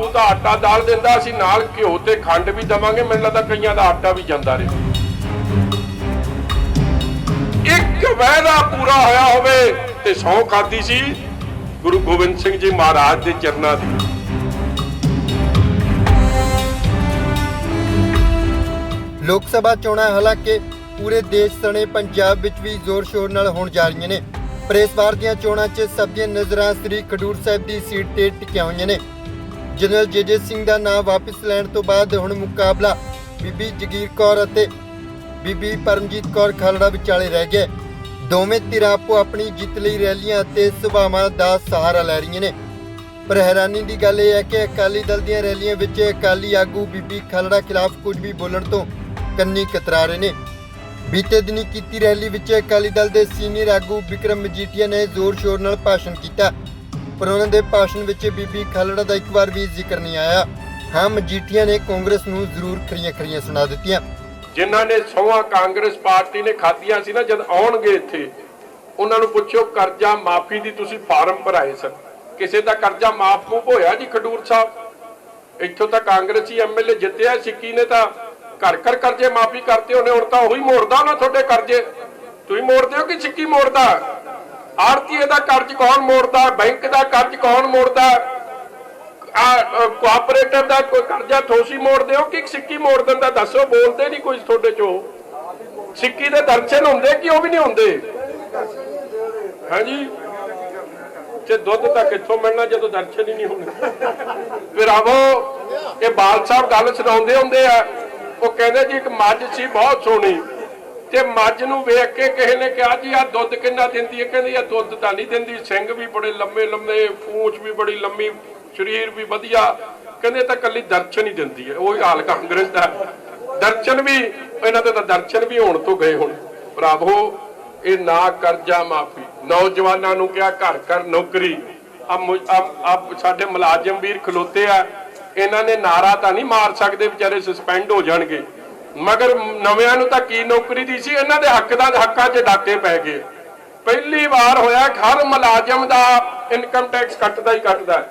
ਬਾਪੂ ਤਾਂ ਆਟਾ ਦਾਲ ਦਿੰਦਾ ਸੀ ਨਾਲ ਘਿਓ ਤੇ ਖੰਡ ਵੀ ਦਵਾਂਗੇ। ਮੈਨੂੰ ਲੱਗਦਾ ਕਈਆਂ ਦਾ ਆਟਾ ਵੀ ਜਾਂਦਾ ਰਿਹਾ। ਇੱਕ ਵਾਅਦਾ ਪੂਰਾ ਹੋਇਆ ਹੋਵੇ ਤੇ ਸੌ ਖਾਦੀ ਸੀ ਗੁਰੂ ਗੋਬਿੰਦ ਸਿੰਘ ਜੀ ਮਹਾਰਾਜ ਦੇ ਚਰਨਾਂ ਦੀ। ਲੋਕ ਸਭਾ ਚੋਣਾਂ ਹਾਲਾਂਕਿ ਪੂਰੇ ਦੇਸ਼ ਸਣੇ ਪੰਜਾਬ ਵਿੱਚ ਵੀ ਜ਼ੋਰ ਸ਼ੋਰ ਨਾਲ ਹੋਣ ਜਾ ਰਹੀਆਂ ਨੇ। ਪਰ ਇਸ ਵਾਰ ਦੀਆਂ ਚੋਣਾਂ 'ਚ ਸਭ ਦੀਆਂ ਨਜ਼ਰਾਂ ਸ੍ਰੀ ਖਡੂਰ ਸਾਹਿਬ ਦੀ ਸੀਟ ਤੇ ਟਿਕੀਆਂ ਹੋਈਆਂ ਨੇ। ਜਨਰਲ ਜੇਜੇ ਸਿੰਘ ਦਾ ਨਾਮ ਵਾਪਸ ਲੈਣ ਤੋਂ ਬਾਅਦ ਹੁਣ ਮੁਕਾਬਲਾ ਬੀਬੀ ਜਗੀਰ ਕੌਰ ਅਤੇ ਬੀਬੀ ਪਰਮਜੀਤ ਕੌਰ ਖਾਲੜਾ ਵਿਚਾਲੇ ਰਹਿ ਗਿਆ ਦੋਵੇਂ ਧਿਰਾਂ ਆਪੋ ਆਪਣੀ ਜਿੱਤ ਲਈ ਰੈਲੀਆਂ ਅਤੇ ਸਭਾਵਾਂ ਦਾ ਸਹਾਰਾ ਲੈ ਰਹੀਆਂ ਨੇ। ਪਰ ਹੈਰਾਨੀ ਦੀ ਗੱਲ ਇਹ ਹੈ ਕਿ ਅਕਾਲੀ ਦਲ ਦੀਆਂ ਰੈਲੀਆਂ ਵਿੱਚ ਅਕਾਲੀ ਆਗੂ ਬੀਬੀ ਖਾਲੜਾ ਖਿਲਾਫ ਕੁਝ ਵੀ ਬੋਲਣ ਤੋਂ ਕੰਨੀ ਕਤਰਾ ਰਹੇ ਨੇ। ਬੀਤੇ ਦਿਨੀ ਕੀਤੀ ਰੈਲੀ ਵਿੱਚ ਅਕਾਲੀ ਦਲ ਦੇ ਸੀਨੀਅਰ ਆਗੂ ਵਿਕਰਮ ਮਜੀਠੀਆ ਨੇ ਜ਼ੋਰ ਸ਼ੋਰ ਨਾਲ ਭਾਸ਼ਣ ਕੀਤਾ। ਪਰ ਉਹਨਾਂ ਦੇ ਭਾਸ਼ਣ ਵਿੱਚ ਬੀਬੀ ਖਾਲੜਾ ਦਾ ਇੱਕ ਵਾਰ ਵੀ ਜ਼ਿਕਰ ਨਹੀਂ ਆਇਆ। ਹਾਂ, ਮਜੀਠੀਆ ਨੇ ਕਾਂਗਰਸ ਨੂੰ ਜ਼ਰੂਰ ਖਰੀਆਂ ਖਰੀਆਂ ਸੁਣਾ ਦਿੱਤੀਆਂ। ਜਿਨ੍ਹਾਂ ਨੇ ਸੌਆਂ ਕਾਂਗਰਸ ਪਾਰਟੀ ਨੇ ਖਾਧੀਆਂ ਸੀ ਨਾ, ਜਦ ਆਉਣਗੇ ਇੱਥੇ, ਉਹਨਾਂ ਨੂੰ ਪੁੱਛੋ ਕਰਜ਼ਾ ਮਾਫੀ ਦੀ ਤੁਸੀਂ ਫਾਰਮ ਭਰਾਏ ਸਨ। ਕਿਸੇ ਦਾ ਕਰਜ਼ਾ ਮਾਫ ਮੂਫ ਹੋਇਆ ਜੀ, ਖਡੂਰ ਸਾਹਿਬ? ਇੱਥੋਂ ਤਾਂ ਕਾਂਗਰਸੀ ਐਮਐਲਏ ਜਿੱਤਿਆ, ਸਿੱਕੀ ਨੇ ਤਾਂ ਘਰ ਘਰ ਕਰਜ਼ੇ ਮਾਫੀ ਕਰਤੇ, ਉਹਨੇ ਹੁਣ ਤਾਂ ਉਹੀ ਮੋੜਦਾ ਨਾ ਤੁਹਾਡੇ ਕਰਜ਼ੇ। ਤੁਸੀਂ ਮੋੜਦੇ ਹੋ ਕਿ ਸਿੱਕੀ ਮੋੜਦਾ? ਆੜਤੀਏ ਦਾ ਕਰਜ਼ ਕੌਣ ਮੋੜਦਾ? ਬੈਂਕ ਦਾ ਕਰਜ਼ ਕੌਣ ਮੋੜਦਾ? ਆ ਕੋਆਪਰੇਟਰ ਦਾ ਕੋਈ ਕਰਜ਼ਾ ਥੋਸੀ ਮੋੜਦੇ ਹੋ ਕਿ ਸਿੱਕੀ ਮੋੜ ਦਿੰਦਾ? ਦੱਸੋ, ਬੋਲਦੇ ਨਹੀਂ ਕੋਈ ਤੁਹਾਡੇ ਚੋਂ। ਸਿੱਕੀ ਦੇ ਦਰਸ਼ਨ ਹੁੰਦੇ ਕਿ ਉਹ ਵੀ ਨਹੀਂ ਹੁੰਦੇ? ਹਾਂਜੀ? ਤੇ ਦੁੱਧ ਤਾਂ ਕਿੱਥੋਂ ਮਿਲਣਾ ਜਦੋਂ ਦਰਸ਼ਨ ਹੀ ਨਹੀਂ ਹੋਣੇ? ਫਿਰ ਆਵੋ, ਇਹ ਬਾਲ ਸਾਹਿਬ ਗੱਲ ਸੁਣਾਉਂਦੇ ਹੁੰਦੇ ਆ। ਉਹ ਕਹਿੰਦੇ ਜੀ, ਇੱਕ ਮੱਝ ਸੀ, ਬਹੁਤ ਸੋਹਣੀ। ਤੇ ਮੱਝ ਨੂੰ ਵੇਖ ਕੇ ਕਿਸੇ ਨੇ ਕਿਹਾ ਜੀ ਆ ਦੁੱਧ ਕਿੰਨਾ ਦਿੰਦੀ ਹੈ? ਕਹਿੰਦੀ ਆ ਦੁੱਧ ਤਾਂ ਨਹੀਂ ਦਿੰਦੀ ਸਿੰਘ ਵੀ ਬੜੇ ਲੰਮੇ ਲੰਮੇ, ਪੂੰਛ ਵੀ ਬੜੀ ਲੰਮੀ, ਸਰੀਰ ਵੀ ਵਧੀਆ। ਕਹਿੰਦੇ, ਤਾਂ ਕੱਲੀ ਦਰਸ਼ਨ ਹੀ ਦਿੰਦੀ ਹੈ। ਉਹ ਹਾਲ ਕਾਂਗਰਸ ਦਾ। ਦਰਸ਼ਨ ਵੀ, ਇਹਨਾਂ ਦੇ ਤਾਂ ਦਰਸ਼ਨ ਵੀ ਹੋਣ ਤੋਂ ਗਏ ਹੁਣ। ਭਰਾਵੋ, ਇਹ ਨਾ ਕਰਜ਼ਾ ਮਾਫੀ। ਨੌਜਵਾਨਾਂ ਨੂੰ ਕਿਹਾ, ਘਰ ਘਰ ਨੌਕਰੀ। ਆ ਸਾਡੇ ਮੁਲਾਜ਼ਮ ਵੀਰ ਖਲੋਤੇ ਆ। ਇਹਨਾਂ ਨੇ ਨਾਰਾ ਤਾਂ ਨਹੀਂ ਮਾਰ ਸਕਦੇ ਵਿਚਾਰੇ ਸਸਪੈਂਡ ਹੋ ਜਾਣਗੇ। ਮਗਰ ਨਵਿਆਂ ਨੂੰ ਤਾਂ ਕੀ ਨੌਕਰੀ ਦੀ ਸੀ? ਇਹਨਾਂ ਦੇ ਹੱਕ ਦਾ ਹੱਕਾਂ 'ਚ ਡਾਕੇ ਪੈ ਗਏ। ਪਹਿਲੀ ਵਾਰ ਹੋਇਆ ਹਰ ਮੁਲਾਜ਼ਮ ਦਾ ਇਨਕਮ ਟੈਕਸ ਕੱਟਦਾ ਹੀ ਕੱਟਦਾ।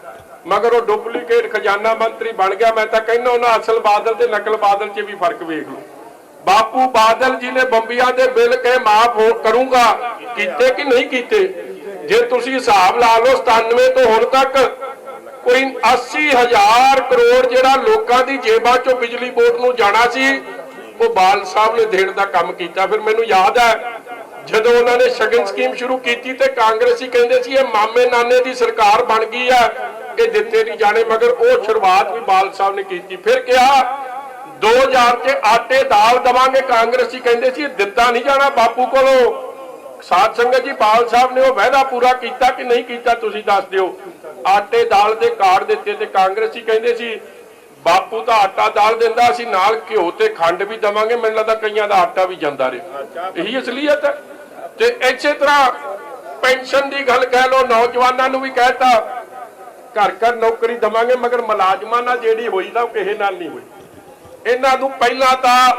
ਮਗਰ ਉਹ ਡੁਪਲੀਕੇਟ ਖਜ਼ਾਨਾ ਮੰਤਰੀ ਬਣ ਗਿਆ। ਮੈਂ ਤਾਂ ਕਹਿੰਦਾ ਉਹਨਾਂ ਅਸਲ ਬਾਦਲ ਤੇ ਨਕਲ ਬਾਦਲ 'ਚ ਵੀ ਫ਼ਰਕ ਵੇਖ ਲਓ। ਬਾਪੂ ਬਾਦਲ ਜੀ ਨੇ ਬੰਬੀਆਂ ਦੇ ਬਿੱਲ ਕਹੇ ਮਾਫ ਹੋ, ਕਰੂੰਗਾ। ਕੀਤੇ ਕਿ ਨਹੀਂ ਕੀਤੇ? ਜੇ ਤੁਸੀਂ ਹਿਸਾਬ ਲਾ ਲਓ 97 ਤੋਂ ਹੁਣ ਤੱਕ ਕੋਈ 80000 ਕਰੋੜ ਜਿਹੜਾ ਲੋਕਾਂ ਦੀ ਜੇਬਾਂ ਚੋਂ ਬਿਜਲੀ ਬੋਰਡ ਨੂੰ ਜਾਣਾ ਸੀ ਉਹ ਬਾਲ ਸਾਹਿਬ ਨੇ ਦੇਣ ਦਾ ਕੰਮ ਕੀਤਾ। ਫਿਰ ਮੈਨੂੰ ਯਾਦ ਹੈ, ਜਦੋਂ ਉਹਨਾਂ ਨੇ ਸ਼ਗਨ ਸਕੀਮ ਸ਼ੁਰੂ ਕੀਤੀ ਤੇ ਕਾਂਗਰਸੀ ਕਹਿੰਦੇ ਸੀ, ਇਹ ਮਾਮੇ ਨਾਨੇ ਦੀ ਸਰਕਾਰ ਬਣ ਗਈ ਆ ਇਹ ਦਿੱਤੇ ਨਹੀਂ ਜਾਣੇ। ਮਗਰ ਉਹ ਸ਼ੁਰੂਆਤ ਵੀ ਬਾਲ ਸਾਹਿਬ ਨੇ ਕੀਤੀ। ਫਿਰ ਕਿਹਾ 2000 ਚ ਆਟੇ ਦਾਲ ਦਵਾਂਗੇ। ਕਾਂਗਰਸੀ ਕਹਿੰਦੇ ਸੀ ਦਿੱਤਾ ਨਹੀਂ ਜਾਣਾ ਬਾਪੂ ਕੋਲੋਂ। ਸਾਧ ਸੰਗਤ ਜੀ, ਬਾਲ ਸਾਹਿਬ ਨੇ ਉਹ ਵਾਅਦਾ ਪੂਰਾ ਕੀਤਾ ਕਿ ਨਹੀਂ ਕੀਤਾ, ਤੁਸੀਂ ਦੱਸ ਦਿਓ। ਆਟੇ ਦਾਲ ਦੇ ਕਾਰਡ ਦਿੱਤੇ ਤੇ ਕਾਂਗਰਸੀ ਕਹਿੰਦੇ ਸੀ ਬਾਪੂ ਤਾਂ ਆਟਾ ਦਾਲ ਦਿੰਦਾ ਸੀ ਨਾਲ ਘਿਓ ਤੇ ਖੰਡ ਵੀ ਦਵਾਂਗੇ। ਮੈਨੂੰ ਲੱਗਦਾ ਕਈਆਂ ਦਾ ਆਟਾ ਵੀ ਜਾਂਦਾ ਰਿਹਾ ਇਹੀ ਅਸਲੀਅਤ ਹੈ। ਤੇ ਇਸੇ ਤਰ੍ਹਾਂ ਪੈਨਸ਼ਨ ਦੀ ਗੱਲ ਕਹਿ ਲਓ ਨੌਜਵਾਨਾਂ ਨੂੰ ਵੀ ਕਹਿਤਾ ਘਰ ਘਰ ਨੌਕਰੀ ਦਵਾਂਗੇ ਮਗਰ ਮੁਲਾਜ਼ਮਾਂ ਨਾਲ ਜਿਹੜੀ ਹੋਈ ਨਾ ਉਹ ਕਿਸੇ ਨਾਲ ਨਹੀਂ ਹੋਈ। ਇਹਨਾਂ ਨੂੰ ਪਹਿਲਾਂ ਤਾਂ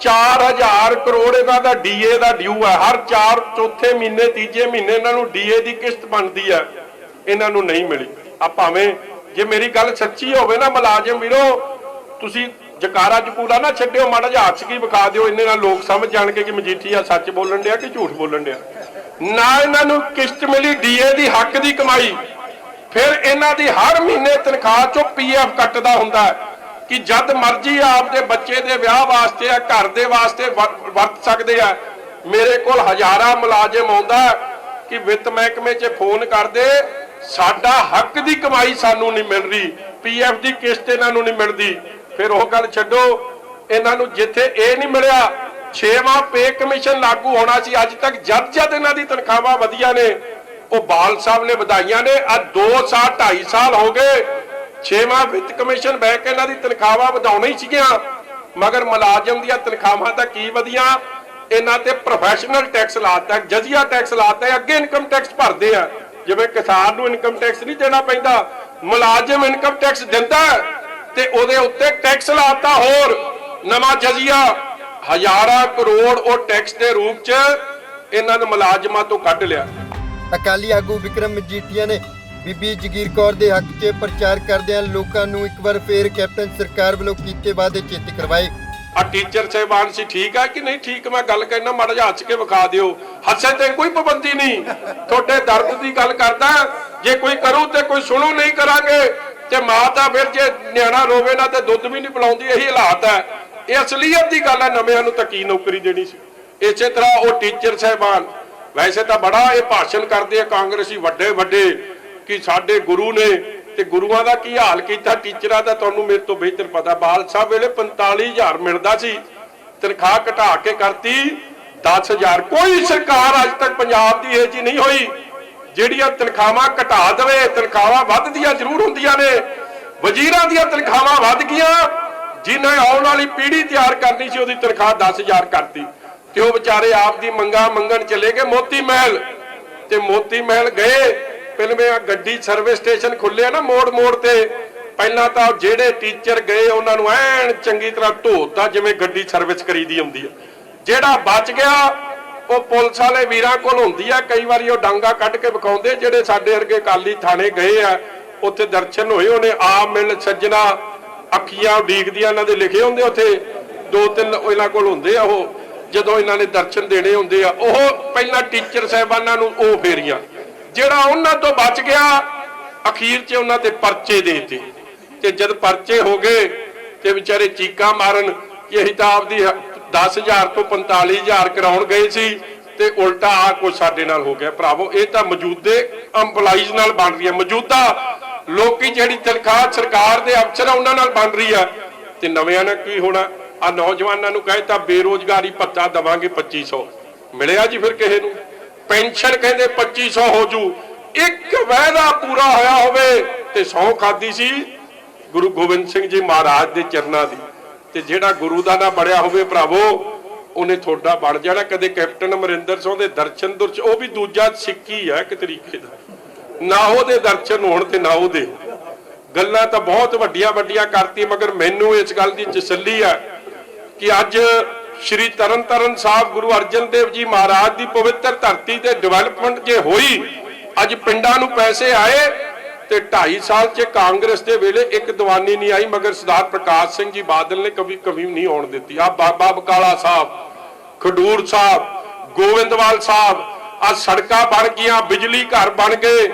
4000 ਕਰੋੜ ਇਹਨਾਂ ਦਾ ਡੀਏ ਦਾ ਡਿਊ ਹੈ। ਹਰ 4 ਚੌਥੇ ਮਹੀਨੇ ਤੀਜੇ ਮਹੀਨੇ ਇਹਨਾਂ ਨੂੰ ਡੀਏ ਦੀ ਕਿਸ਼ਤ ਬਣਦੀ ਹੈ। ਇਹਨਾਂ ਨੂੰ ਨਹੀਂ ਮਿਲੀ। ਆ ਭਾਵੇਂ ਜੇ ਮੇਰੀ ਗੱਲ ਸੱਚੀ ਹੋਵੇ ਨਾ ਮੁਲਾਜ਼ਮ ਵੀਰੋ, ਤੁਸੀਂ ਜਕਾਰਾ ਜਕੂਲਾ ਨਾ ਛੱਡਿਓ, ਮਾੜਾ ਜਿਹਾ ਹੱਥ ਕੀ ਵਿਖਾ ਦਿਓ, ਇੰਨੇ ਨਾਲ ਲੋਕ ਸਮਝ ਜਾਣਗੇ ਕਿ ਮਜੀਠੀਆ ਸੱਚ ਬੋਲਣ ਡਿਆ ਕਿ ਝੂਠ ਬੋਲਣ ਡਿਆ। ਨਾ ਇਹਨਾਂ ਨੂੰ ਕਿਸ਼ਤ ਮਿਲੀ ਡੀਏ ਦੀ ਹੱਕ ਦੀ ਕਮਾਈ, ਫਿਰ ਇਹਨਾਂ ਦੀ ਹਰ ਮਹੀਨੇ ਤਨਖਾਹ ਚੋਂ ਪੀਐਫ ਕੱਟਦਾ ਹੁੰਦਾ ਕਿ ਜਦ ਮਰਜ਼ੀ ਆਪਦੇ ਬੱਚੇ ਦੇ ਵਿਆਹ ਵਾਸਤੇ ਆ, ਘਰ ਦੇ ਵਾਸਤੇ ਵਰਤ ਸਕਦੇ ਆ। ਮੇਰੇ ਕੋਲ ਹਜ਼ਾਰਾਂ ਮੁਲਾਜ਼ਮ ਆਉਂਦਾ ਕਿ ਵਿੱਤ ਮਹਿਕਮੇ 'ਚ ਫੋਨ ਕਰਦੇ ਸਾਡਾ ਹੱਕ ਦੀ ਕਮਾਈ ਸਾਨੂੰ ਨਹੀਂ ਮਿਲ ਰਹੀ ਪੀਐਫ ਦੀ ਕਿਸ਼ਤ ਇਹਨਾਂ ਨੂੰ ਨਹੀਂ ਮਿਲਦੀ। ਫਿਰ ਉਹ ਗੱਲ ਛੱਡੋ, ਇਹਨਾਂ ਨੂੰ ਜਿੱਥੇ ਇਹ ਨਹੀਂ ਮਿਲਿਆ 6ਵਾਂ ਪੇ ਕਮਿਸ਼ਨ ਲਾਗੂ ਹੋਣਾ ਸੀ, ਅੱਜ ਤੱਕ ਜਦ ਜਦ ਇਹਨਾਂ ਦੀ ਤਨਖਾਹਾਂ ਵਧੀਆਂ ਨੇ, ਉਹ ਬਾਲ ਸਾਹਿਬ ਨੇ ਵਧਾਈਆਂ ਨੇ ਆ 2 ਸਾਲ 2.5 ਸਾਲ ਹੋ ਗਏ, ਛੇਵਾਂ ਵਿੱਤ ਕਮਿਸ਼ਨ ਬਹਿ ਕੇ ਇਹਨਾਂ ਦੀ ਤਨਖਾਹਾਂ ਵਧਾਉਣੀ ਸੀਗੀਆਂ, ਮਗਰ ਮੁਲਾਜ਼ਮ ਦੀਆਂ ਤਨਖਾਹਾਂ ਤਾਂ ਕੀ ਵਧੀਆਂ, ਇਹਨਾਂ ਤੇ ਪ੍ਰੋਫੈਸ਼ਨਲ ਟੈਕਸ ਲਾਤਾ ਜਜ਼ੀਆ ਟੈਕਸ ਲਾਤਾ ਅੱਗੇ ਇਨਕਮ ਟੈਕਸ ਭਰਦੇ ਆ। ਜਿਵੇਂ ਕਿਸਾਨ ਨੂੰ ਇਨਕਮ ਟੈਕਸ ਨਹੀਂ ਦੇਣਾ ਪੈਂਦਾ, ਮੁਲਾਜ਼ਮ ਇਨਕਮ ਟੈਕਸ ਦਿੰਦਾ ਤੇ ਉਹਦੇ ਉੱਤੇ ਟੈਕਸ ਲਾਤਾ ਹੋਰ। ਨਵਾਂ ਜਜ਼ੀਆ, ਹਜ਼ਾਰਾਂ ਕਰੋੜ ਉਹ ਟੈਕਸ ਦੇ ਰੂਪ 'ਚ ਇਹਨਾਂ ਨੇ ਮੁਲਾਜ਼ਮਾਂ ਤੋਂ ਕੱਢ ਲਿਆ। ਅਕਾਲੀ ਆਗੂ ਵਿਕਰਮ ਮਜੀਠੀਆ ਨੇ ਬੀਬੀ ਜਗੀਰ ਕੌਰ ਦੇ ਹੱਕ 'ਚ ਪ੍ਰਚਾਰ ਕਰਦਿਆਂ ਲੋਕਾਂ ਨੂੰ ਇੱਕ ਵਾਰ ਫੇਰ ਕੈਪਟਨ ਸਰਕਾਰ ਵੱਲੋਂ ਕੀਤੇ ਵਾਅਦੇ ਚੇਤੇ ਕਰਵਾਏ। ਆ ਟੀਚਰ ਸਹਿਬਾਨ ਸੀ, ਠੀਕ ਆ ਕਿ ਨਹੀਂ? ਠੀਕ, ਮੈਂ ਗੱਲ ਕਹਿਣਾ ਮਾੜਾ ਜਿਹਾ ਹੱਸ ਕੇ ਵਿਖਾ ਦਿਓ। ਹੱਸੇ ਤੇ ਕੋਈ ਪਾਬੰਦੀ ਨਹੀਂ। ਤੁਹਾਡੇ ਦਰਦ ਦੀ ਗੱਲ ਕਰਦਾ, ਜੇ ਕੋਈ ਕਰੂ ਤੇ ਕੋਈ ਸੁਣੋ ਨਹੀਂ ਕਰਾਂਗੇ। ਤੇ ਮਾਂ ਤਾਂ ਫਿਰ ਜੇ ਨਿਆਣਾ ਰੋਵੇ ਨਾ ਤੇ ਦੁੱਧ ਵੀ ਨਹੀਂ ਪਿਲਾਉਂਦੀ, ਇਹੀ ਹਾਲਾਤ ਹੈ ਇਹ ਅਸਲੀਅਤ ਦੀ ਗੱਲ ਹੈ ਨਵਿਆਂ ਨੂੰ ਤਾਂ ਕੀ ਨੌਕਰੀ ਦੇਣੀ ਸੀ। ਇਸੇ ਤਰ੍ਹਾਂ ਉਹ ਟੀਚਰ ਸਹਿਬਾਨ, ਵੈਸੇ ਤਾਂ ਬੜਾ ਇਹ ਭਾਸ਼ਣ ਕਰਦੇ ਆ ਕਾਂਗਰਸੀ ਵੱਡੇ ਵੱਡੇ ਕਿ ਸਾਡੇ ਗੁਰੂ ਨੇ ਤੇ ਗੁਰੂਆਂ ਦਾ ਕੀ ਹਾਲ ਕੀਤਾ, ਟੀਚਰਾਂ ਦਾ ਤੁਹਾਨੂੰ ਮੇਰੇ ਤੋਂ ਬਿਹਤਰ ਪਤਾ। ਬਾਲ ਸਾਹਿਬ ਵੇਲੇ 45000 ਮਿਲਦਾ ਸੀ, ਤਨਖਾਹ ਘਟਾ ਕੇ ਕਰਤੀ 10000 ਕੋਈ ਸਰਕਾਰ ਅੱਜ ਤੱਕ ਪੰਜਾਬ ਦੀ ਇਹ ਜੀ ਨਹੀਂ ਹੋਈ, ਜਿਹੜੀਆਂ ਤਨਖਾਹਾਂ ਘਟਾ ਦੇਵੇ, ਤਨਖਾਹਾਂ ਵੱਧਦੀਆਂ ਜ਼ਰੂਰ ਹੁੰਦੀਆਂ ਨੇ। ਵਜ਼ੀਰਾਂ ਦੀਆਂ ਤਨਖਾਹਾਂ ਵੱਧ ਗਈਆਂ, ਜਿਨ੍ਹਾਂ ਆਉਣ ਵਾਲੀ ਪੀੜ੍ਹੀ ਤਿਆਰ ਕਰਨੀ ਸੀ, ਉਹਦੀ ਤਨਖਾਹ 10000 ਕਰਤੀ। ਤੇ ਉਹ ਵਿਚਾਰੇ ਆਪ ਦੀ ਮੰਗਾ ਮੰਗਣ ਚਲੇ ਗਏ ਮੋਤੀ ਮਹਿਲ। ਤੇ ਮੋਤੀ ਮਹਿਲ ਗਏ ਪਹਿਲੇ ਆ ਗੱਡੀ ਸਰਵਿਸ ਸਟੇਸ਼ਨ ਖੁੱਲਿਆ ਨਾ ਮੋੜ ਮੋੜ ਤੇ। ਪਹਿਲਾਂ ਤਾਂ ਜਿਹੜੇ ਟੀਚਰ ਗਏ, ਉਹਨਾਂ ਨੂੰ ਐਨ ਚੰਗੀ ਤਰ੍ਹਾਂ ਧੋਤਾ ਜਿਵੇਂ ਗੱਡੀ ਸਰਵਿਸ ਕਰੀਦੀ ਹੁੰਦੀ ਆ। ਜਿਹੜਾ ਬਚ ਗਿਆ, ਉਹ ਪੁਲਿਸ ਵਾਲੇ ਵੀਰਾਂ ਕੋਲ ਹੁੰਦੀ ਆ। ਕਈ ਵਾਰੀ ਉਹ ਡਾਂਗਾ ਕੱਢ ਕੇ ਵਿਖਾਉਂਦੇ, ਜਿਹੜੇ ਸਾਡੇ ਵਰਗੇ ਕਾਲੀ ਥਾਣੇ ਗਏ ਆ, ਉੱਥੇ ਦਰਸ਼ਨ ਹੋਏ, ਉਹਨੇ ਆ ਮਿਲ ਸੱਜਣਾ ਅੱਖੀਆਂ ਉਡੀਕਦੀਆਂ, ਇਹਨਾਂ ਦੇ ਲਿਖੇ ਹੁੰਦੇ ਉੱਥੇ। ਦੋ ਤਿੰਨ ਇਹਨਾਂ ਕੋਲ ਹੁੰਦੇ ਆ ਉਹ, ਜਦੋਂ ਇਹਨਾਂ ਨੇ ਦਰਸ਼ਨ ਦੇਣੇ ਹੁੰਦੇ ਆ, ਉਹ ਪਹਿਲਾਂ ਟੀਚਰ ਸਾਹਿਬਾਨਾਂ ਨੂੰ ਉਹ ਫੇਰੀਆਂ। ਜਿਹੜਾ ਉਹਨਾਂ ਤੋਂ ਬਚ ਗਿਆ, ਅਖੀਰ 'ਚ ਉਹਨਾਂ ਤੇ ਪਰਚੇ ਦੇਤੇ। ਤੇ ਜਦ ਪਰਚੇ ਹੋ ਗਏ, ਤੇ ਵਿਚਾਰੇ ਚੀਕਾਂ ਮਾਰਨ ਕਿ ਅਸੀਂ ਤਾਂ ਆਪਦੀ 10000 ਤੋਂ 45000 ਕਰਾਉਣ ਗਏ ਸੀ, ਤੇ ਉਲਟਾ ਆ ਕੁਝ ਸਾਡੇ ਨਾਲ ਹੋ ਗਿਆ। ਭਰਾਵੋ, ਇਹ ਤਾਂ ਮੌਜੂਦੇ EMPLOYEES ਨਾਲ ਬਣ ਰਹੀ ਹੈ। ਮੌਜੂਦਾ ਲੋਕੀ ਜਿਹੜੀ ਤਨਖਾਹ ਸਰਕਾਰ ਦੇ ਅਫਸਰ ਉਹਨਾਂ ਨਾਲ ਬਣ ਰਹੀ ਆ ਤੇ ਨਵਿਆਂ ਨਾਲ ਕੀ ਹੋਣਾ? ਆ ਨੌਜਵਾਨਾਂ ਨੂੰ ਕਹੇ ਤਾਂ ਬੇਰੋਜ਼ਗਾਰੀ ਭੱਤਾ ਦਵਾਂਗੇ 2500 ਮਿਲਿਆ ਜੀ ਫਿਰ ਕਿਸੇ ਨੂੰ? ਪੈਨਸ਼ਨ ਕਹਿੰਦੇ 2500 ਹੋ ਜੂ। ਇੱਕ ਵਾਅਦਾ ਪੂਰਾ ਹੋਇਆ ਹੋਵੇ ਤੇ ਸੌ ਖਾਦੀ ਸੀ ਗੁਰੂ ਗੋਬਿੰਦ ਸਿੰਘ ਜੀ ਮਹਾਰਾਜ ਦੇ ਚਰਨਾਂ ਦੀ। ਤੇ ਜਿਹੜਾ ਗੁਰੂ ਦਾ ਨਾ ਬੜਿਆ ਹੋਵੇ ਭਰਾਵੋ, ਉਹਨੇ ਤੁਹਾਡਾ ਬਣ ਜਾਣਾ। ਕਦੇ ਕੈਪਟਨ ਅਮਰਿੰਦਰ ਸਿੰਘ ਦੇ ਦਰਸ਼ਨ ਦੁਰਚ ਉਹ ਵੀ ਦੂਜਾ ਸਿੱਕੀ ਹੈ ਇੱਕ ਤਰੀਕੇ ਦਾ। ਨਾ ਉਹਦੇ ਦਰਸ਼ਨ ਹੋਣ ਤੇ ਨਾ ਉਹਦੇ। ਗੱਲਾਂ ਤਾਂ ਬਹੁਤ ਵੱਡੀਆਂ ਵੱਡੀਆਂ ਕਰਤੀ, ਮਗਰ ਮੈਨੂੰ ਇਸ ਗੱਲ ਦੀ ਤਸੱਲੀ ਹੈ ਕਿ ਅੱਜ ਸ਼੍ਰੀ ਤਰਨਤਾਰਨ ਸਾਹਿਬ ਗੁਰੂ ਅਰਜਨ ਦੇਵ ਜੀ ਮਹਾਰਾਜ ਦੀ ਪਵਿੱਤਰ ਧਰਤੀ ਤੇ ਡਿਵੈਲਪਮੈਂਟ ਜੇ ਹੋਈ, ਅੱਜ ਪਿੰਡਾਂ ਨੂੰ ਪੈਸੇ ਆਏ ਤੇ 2.5 ਸਾਲ 'ਚ ਕਾਂਗਰਸ ਦੇ ਵੇਲੇ ਇੱਕ ਦੀਵਾਨੀ ਨਹੀਂ ਆਈ, ਮਗਰ ਸਰਦਾਰ ਪ੍ਰਕਾਸ਼ ਸਿੰਘ ਜੀ ਬਾਦਲ ਨੇ ਕਵੀ ਕਮੀ ਨਹੀਂ ਆਉਣ ਦਿੱਤੀ। ਆ ਬਾਬਾ ਬਕਾਲਾ ਸਾਹਿਬ, ਖਡੂਰ ਸਾਹਿਬ, ਗੋਵਿੰਦਵਾਲ ਸਾਹਿਬ ਆ ਸੜਕਾਂ ਬਣ ਗਈਆਂ, ਬਿਜਲੀ ਘਰ ਬਣ ਗਏ।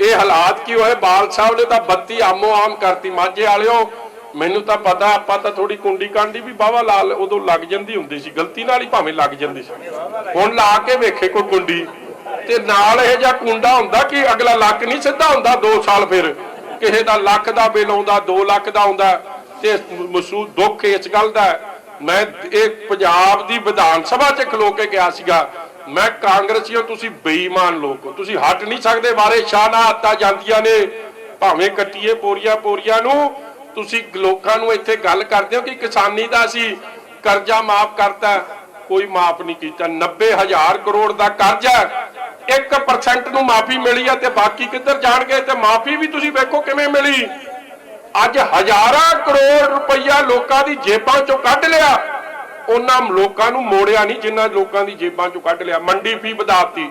ਇਹ ਹਾਲਾਤ ਕੀ ਹੋਏ? ਬਾਲ ਸਾਹਿਬ ਨੇ ਤਾਂ ਬੱਤੀ ਆਮੋ ਆਮ ਕਰਤੀ। ਮਾਝੇ ਵਾਲਿਓ ਮੈਨੂੰ ਤਾਂ ਪਤਾ, ਆਪਾਂ ਤਾਂ ਥੋੜੀ ਕੁੰਡੀ ਕਾਂਡੀ ਵੀ ਬਾਵਾ ਲਾਲ ਉਦੋਂ ਲੱਗ ਜਾਂਦੀ ਹੁੰਦੀ ਸੀ, ਗਲਤੀ ਨਾਲ ਹੀ ਭਾਵੇਂ ਲੱਗ ਜਾਂਦੀ ਸੀ। ਹੁਣ ਲਾ ਕੇ ਵੇਖੇ ਕੋਈ ਕੁੰਡੀ, ਤੇ ਨਾਲ ਇਹ ਜਿਹਾ ਕੁੰਡਾ ਹੁੰਦਾ ਕਿ ਅਗਲਾ ਲੱਕ ਨਹੀਂ ਸਿੱਧਾ ਹੁੰਦਾ 2 ਸਾਲ ਫਿਰ। ਕਿਸੇ ਦਾ ਲੱਖ ਦਾ ਬਿੱਲ ਆਉਂਦਾ 2 ਲੱਖ ਦਾ ਆਉਂਦਾ, ਤੇ ਮਸੂਦ ਦੁੱਖ ਇਸ ਗੱਲ ਦਾ ਮੈਂ ਇਹ ਪੰਜਾਬ ਦੀ ਵਿਧਾਨ ਸਭਾ 'ਚ ਖਲੋ ਕੇ ਗਿਆ ਸੀਗਾ। ਮੈਂ ਕਾਂਗਰਸੀਓ, ਤੁਸੀਂ ਬੇਈਮਾਨ ਲੋਕ ਹੋ, ਤੁਸੀਂ ਹਟ ਨਹੀਂ ਸਕਦੇ ਬਾਰੇ ਸ਼ਾਨਾ ਆਤਾ ਜਾਂਦੀਆਂ ਨੇ। ਭਾਵੇਂ ਕੱਟੀਏ ਪੋਰੀਆਂ ਪੋਰੀਆਂ ਨੂੰ ਤੁਸੀਂ ਲੋਕਾਂ ਨੂੰ ਇੱਥੇ ਗੱਲ ਕਰਦੇ ਹੋ ਕਿ ਕਿਸਾਨੀ ਦਾ ਅਸੀਂ ਕਰਜ਼ਾ ਮਾਫ ਕਰਤਾ, ਕੋਈ ਮਾਫ ਨਹੀਂ ਕੀਤਾ। 90000 ਕਰੋੜ ਦਾ ਕਰਜ਼ਾ 1% ਨੂੰ ਮਾਫੀ ਮਿਲੀ ਆ ਤੇ ਬਾਕੀ ਕਿੱਧਰ ਜਾਣਗੇ? ਤੇ ਮਾਫੀ ਵੀ ਤੁਸੀਂ ਵੇਖੋ ਕਿਵੇਂ ਮਿਲੀ। ਅੱਜ ਹਜ਼ਾਰਾਂ ਕਰੋੜ ਰੁਪਈਆ ਲੋਕਾਂ ਦੀ ਜੇਬਾਂ ਚੋਂ ਕੱਢ ਲਿਆ। ਉਹਨਾਂ ਲੋਕਾਂ ਨੂੰ ਮੋੜਿਆ ਨਹੀਂ ਜਿਨ੍ਹਾਂ ਲੋਕਾਂ ਦੀ ਜੇਬਾਂ ਚੋਂ ਕੱਢ ਲਿਆ। ਮੰਡੀ ਫੀ ਵਧਾਤੀ।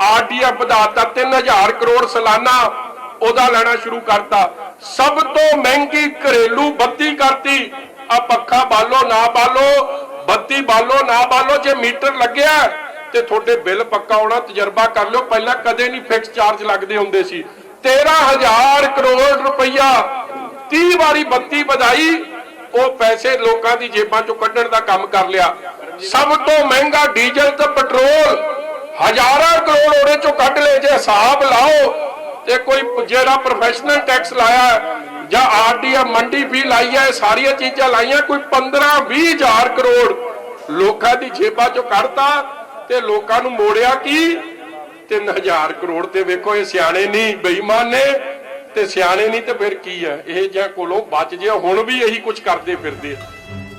ਆਰਡੀਐਫ ਵਧਾਤਾ 3000 ਕਰੋੜ ਸਾਲਾਨਾ ਉਹਦਾ ਲੈਣਾ ਸ਼ੁਰੂ ਕਰਤਾ। ਸਭ ਤੋਂ ਮਹਿੰਗੀ ਘਰੇਲੂ ਬੱਤੀ ਕਰਤੀ। ਆ ਪੱਖਾ ਬਾਲੋ, ਨਾ ਬਾਲੋ, ਬੱਤੀ ਬਾਲੋ, ਨਾ ਬਾਲੋ, ਜੇ ਮੀਟਰ ਲੱਗਿਆ ਤੇ ਤੁਹਾਡੇ ਬਿੱਲ ਪੱਕਾ ਆਉਣਾ ਤਜਰਬਾ ਕਰ ਲਿਓ। ਪਹਿਲਾਂ ਕਦੇ ਨਹੀਂ ਫਿਕਸ ਚਾਰਜ ਲੱਗਦੇ ਹੁੰਦੇ ਸੀ। 13000 ਕਰੋੜ ਰੁਪਈਆ 30 ਵਾਰੀ ਬੱਤੀ ਵਧਾਈ, ਉਹ ਪੈਸੇ ਲੋਕਾਂ ਦੀ ਜੇਬਾਂ ਚੋਂ ਕੱਢਣ ਦਾ ਕੰਮ ਕਰ ਲਿਆ। ਸਭ ਤੋਂ ਮਹਿੰਗਾ ਡੀਜ਼ਲ ਤੇ ਪੈਟਰੋਲ ਹਜ਼ਾਰਾਂ ਕਰੋੜ ਉਹਦੇ ਚੋਂ ਕੱਢ ਲਏ। ਜੇ ਹਿਸਾਬ ਲਾਓ ਤੇ ਕੋਈ ਜਿਹੜਾ ਪ੍ਰੋਫੈਸ਼ਨਲ ਟੈਕਸ ਲਾਇਆ ਜਾਂ ਆਰਡੀਐ ਮੰਡੀ ਫੀ ਲਾਈ ਹੈ ਇਹ ਸਾਰੀਆਂ ਚੀਜ਼ਾਂ ਲਾਈਆਂ, ਕੋਈ 15 20000 ਕਰੋੜ ਲੋਕਾਂ ਦੀ ਜੇਬਾਂ ਚੋਂ ਕੱਢਤਾ ਤੇ ਲੋਕਾਂ ਨੂੰ ਮੋੜਿਆ ਕੀ? 3000 ਕਰੋੜ ਤੇ ਵੇਖੋ, ਇਹ ਸਿਆਣੇ ਨਹੀਂ, ਬੇਈਮਾਨ ਨੇ ਤੇ ਸਿਆਣੇ ਨਹੀਂ ਤੇ ਫਿਰ ਕੀ ਹੈ ਇਹ ਜਾਂ ਕੋਲੋਂ ਬਚ ਜਿਆ ਹੁਣ ਵੀ ਇਹੀ ਕੁਝ ਕਰਦੇ ਫਿਰਦੇ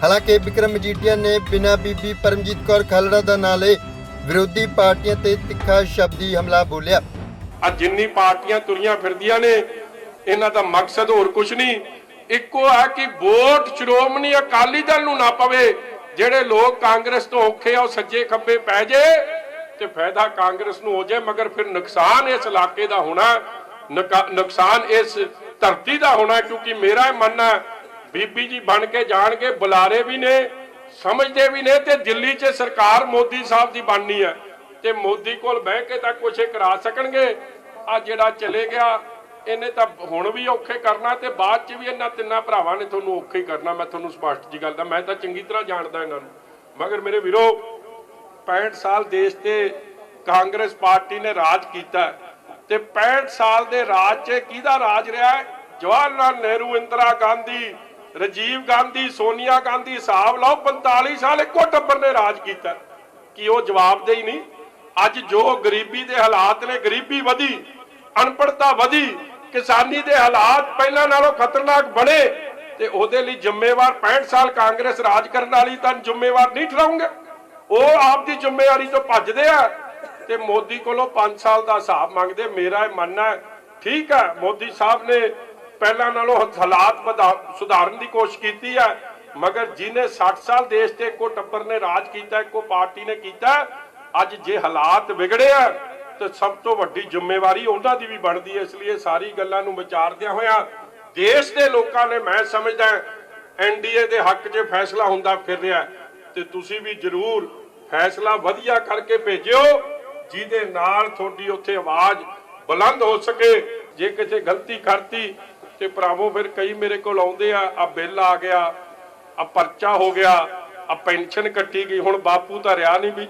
ਹਾਲਾਂਕਿ ਵਿਕਰਮ ਮਜੀਠੀਆ ਨੇ ਬਿਨਾਂ ਬੀਬੀ ਪਰਮਜੀਤ ਕੌਰ ਖਾਲੜਾ ਦਾ ਨਾਂ ਵਿਰੋਧੀ ਪਾਰਟੀਆਂ ਤੇ ਤਿੱਖਾ ਸ਼ਬਦੀ ਹਮਲਾ ਬੋਲਿਆ। ਆ ਜਿੰਨੀ ਪਾਰਟੀਆਂ ਤੁਰੀਆਂ ਫਿਰਦੀਆਂ ਨੇ, ਇਹਨਾਂ ਦਾ ਮਕਸਦ ਹੋਰ ਕੁਝ ਨਹੀਂ। ਇੱਕੋ ਹੈ ਕਿ ਵੋਟ ਸ਼੍ਰੋਮਣੀ ਅਕਾਲੀ ਦਲ ਨੂੰ ਨਾ ਪਵੇ, ਜਿਹੜੇ ਲੋਕ ਕਾਂਗਰਸ ਤੋਂ ਔਖੇ ਆ, ਉਹ ਸੱਜੇ ਖੱਬੇ ਪੈ ਜੇ ਤੇ ਫਾਇਦਾ ਕਾਂਗਰਸ ਨੂੰ ਹੋ ਜਾਏ, ਮਗਰ ਫਿਰ ਨੁਕਸਾਨ ਇਸ ਇਲਾਕੇ ਦਾ ਹੋਣਾ ਨੁਕਸਾਨ ਇਸ ਧਰਤੀ ਦਾ ਹੋਣਾ, ਕਿਉਂਕਿ ਮੇਰਾ ਮੰਨਣਾ, ਬੀਬੀ ਜੀ ਬਣ ਕੇ ਜਾਣਗੇ, ਬੁਲਾਰੇ ਵੀ ਨੇ, ਸਮਝਦੇ ਵੀ ਨੇ ਤੇ ਦਿੱਲੀ 'ਚ ਸਰਕਾਰ ਮੋਦੀ ਸਾਹਿਬ ਦੀ ਬਣਨੀ ਹੈ। ਤੇ ਮੋਦੀ ਕੋਲ ਬਹਿ ਕੇ ਤਾਂ ਕੁਛ ਇਹ ਕਰਾ ਸਕਣਗੇ। ਆ ਜਿਹੜਾ ਚਲੇ ਗਿਆ, ਇਹਨੇ ਤਾਂ ਹੁਣ ਵੀ ਔਖੇ ਕਰਨਾ ਤੇ ਬਾਅਦ 'ਚ ਵੀ ਇਹਨਾਂ ਤਿੰਨਾਂ ਭਰਾਵਾਂ ਨੇ ਤੁਹਾਨੂੰ ਔਖੇ ਹੀ ਕਰਨਾ। ਮੈਂ ਤੁਹਾਨੂੰ ਸਪਸ਼ਟ ਜੀ ਗੱਲ ਦਾ, ਮੈਂ ਤਾਂ ਚੰਗੀ ਤਰ੍ਹਾਂ ਜਾਣਦਾ ਇਹਨਾਂ ਨੂੰ। ਮਗਰ ਮੇਰੇ ਵੀਰੋ 65 ਸਾਲ ਦੇਸ਼ ਤੇ ਕਾਂਗਰਸ ਪਾਰਟੀ ਨੇ ਰਾਜ ਕੀਤਾ। ਤੇ 65 ਸਾਲ ਦੇ ਰਾਜ 'ਚ ਕਿਹਦਾ ਰਾਜ ਰਿਹਾ ਜਵਾਹਰ ਲਾਲ ਨਹਿਰੂ, ਇੰਦਰਾ ਗਾਂਧੀ, ਰਾਜੀਵ ਗਾਂਧੀ, ਸੋਨੀਆ ਗਾਂਧੀ ਹਿਸਾਬ ਲਾਓ 45 ਸਾਲ ਇੱਕੋ ਟੱਬਰ ਨੇ ਰਾਜ ਕੀਤਾ। ਕਿ ਉਹ ਜਵਾਬਦੇਹੀ ਨਹੀਂ? ਅੱਜ ਜੋ ਗਰੀਬੀ ਦੇ ਹਾਲਾਤ ਨੇ, ਗਰੀਬੀ ਵਧੀ ਅਨਪੜਤਾ ਵਧੀ, ਕਿਸਾਨੀ ਦੇ ਹਾਲਾਤ ਪਹਿਲਾਂ ਨਾਲੋਂ ਖਤਰਨਾਕ ਬਣੇ ਤੇ ਉਹਦੇ ਲਈ ਜ਼ਿੰਮੇਵਾਰ 65 ਸਾਲ ਕਾਂਗਰਸ ਰਾਜ ਕਰਨ ਵਾਲੀ ਤਾਂ ਜ਼ਿੰਮੇਵਾਰ ਨਹੀਂ ਠਹਿਰਾਉਂਗੇ ਉਹ ਆਪ ਦੀ ਜ਼ਿੰਮੇਵਾਰੀ ਤੋਂ ਭੱਜਦੇ ਆ ਤੇ ਮੋਦੀ ਕੋਲੋਂ 5 ਸਾਲ ਦਾ ਹਿਸਾਬ ਮੰਗਦੇ, ਮੇਰਾ ਇਹ ਮੰਨਣਾ ਠੀਕ ਹੈ, ਮੋਦੀ ਸਾਹਿਬ ਨੇ ਪਹਿਲਾਂ ਨਾਲੋਂ ਹਾਲਾਤ ਵਧਾ- ਸੁਧਾਰਨ ਦੀ ਕੋਸ਼ਿਸ਼ ਕੀਤੀ ਹੈ, ਮਗਰ ਜਿਹਨੇ 60 ਸਾਲ ਦੇਸ਼ ਤੇ ਇੱਕੋ ਟੱਬਰ ਨੇ ਰਾਜ ਕੀਤਾ, ਇੱਕੋ ਪਾਰਟੀ ਨੇ ਕੀਤਾ ਅੱਜ ਜੇ ਹਾਲਾਤ ਵਿਗੜੇ ਆ, ਤੇ ਸਭ ਤੋਂ ਵੱਡੀ ਜ਼ਿੰਮੇਵਾਰੀ ਉਹਨਾਂ ਦੀ ਵੀ ਬਣਦੀ ਹੈ। ਇਸ ਲਈ ਸਾਰੀ ਗੱਲਾਂ ਨੂੰ ਵਿਚਾਰਦਿਆਂ ਹੋਇਆਂ ਦੇਸ਼ ਦੇ ਲੋਕਾਂ ਨੇ ਮੈਂ ਸਮਝਦਾ ਐਨਡੀਏ ਦੇ ਹੱਕ 'ਚ ਫੈਸਲਾ ਹੁੰਦਾ ਫਿਰ ਰਿਹਾ ਤੇ ਤੁਸੀਂ ਵੀ ਜ਼ਰੂਰ ਫੈਸਲਾ ਵਧੀਆ ਕਰਕੇ ਭੇਜਿਓ, ਜਿਹਦੇ ਨਾਲ ਤੁਹਾਡੀ ਉੱਥੇ ਆਵਾਜ਼ ਬੁਲੰਦ ਹੋ ਸਕੇ। ਜੇ ਕਿਸੇ ਗਲਤੀ ਕਰਤੀ, ਤੇ ਭਰਾਵੋ ਫਿਰ ਕਈ ਮੇਰੇ ਕੋਲ ਆਉਂਦੇ ਆ ਆ ਬਿੱਲ ਆ ਗਿਆ, ਆ ਪਰਚਾ ਹੋ ਗਿਆ, ਆ ਪੈਨਸ਼ਨ ਕੱਟੀ ਗਈ। ਹੁਣ ਬਾਪੂ ਤਾਂ ਰਿਆ ਨਹੀਂ ਵੀ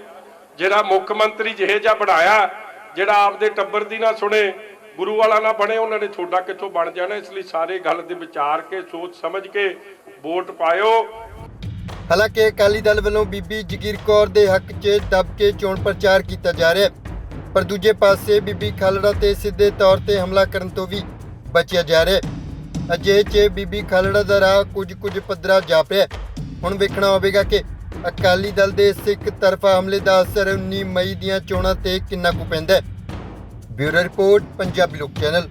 ਜਿਹੜਾ ਮੁੱਖ ਮੰਤਰੀ ਜਿਹੇ ਜਿਹਾ ਬਣਾਇਆ, ਜਿਹੜਾ ਆਪਦੇ ਟੱਬਰ ਦੀ ਨਾ ਸੁਣੇ, ਗੁਰੂ ਵਾਲਾ ਨਾ ਬਣੇ, ਉਹਨਾਂ ਨੇ ਤੁਹਾਡਾ ਕਿੱਥੋਂ ਬਣ ਜਾਣਾ? ਇਸ ਲਈ ਸਾਰੇ ਗੱਲ ਦੇ ਵਿਚਾਰ ਕੇ, ਸੋਚ ਸਮਝ ਕੇ ਵੋਟ ਪਾਇਓ। ਹਾਲਾਂਕਿ ਅਕਾਲੀ ਦਲ ਵੱਲੋਂ ਬੀਬੀ ਜਗੀਰ ਕੌਰ ਦੇ ਹੱਕ 'ਚ ਦੱਬ ਕੇ ਚੋਣ ਪ੍ਰਚਾਰ ਕੀਤਾ ਜਾ ਰਿਹਾ ਹੈ। ਪਰ ਦੂਜੇ ਪਾਸੇ ਬੀਬੀ ਖਾਲੜਾ ਤੇ ਸਿੱਧੇ ਤੌਰ ਤੇ ਹਮਲਾ ਕਰਨ ਤੋਂ ਵੀ ਬਚਿਆ ਜਾ ਰਿਹਾ ਹੈ। ਅਜੇ 'ਚ ਬੀਬੀ ਖਾਲੜਾ ਦਾ ਰਾਹ ਕੁਝ ਕੁਝ ਪੱਧਰਾ ਜਾਪ ਰਿਹਾ ਹੁਣ ਵੇਖਣਾ ਹੋਵੇਗਾ ਕਿ ਅਕਾਲੀ ਦਲ ਦੇ ਸਿੱਖ ਤਰਫਾ ਹਮਲੇ ਦਾ ਅਸਰ 19 ਮਈ ਦੀਆਂ ਚੋਣਾਂ ਤੇ ਕਿੰਨਾ ਕੁ ਪੈਂਦਾ ਹੈ? ਬਿਊਰੋ ਰਿਪੋਰਟ, ਪੰਜਾਬੀ ਲੋਕ ਚੈਨਲ।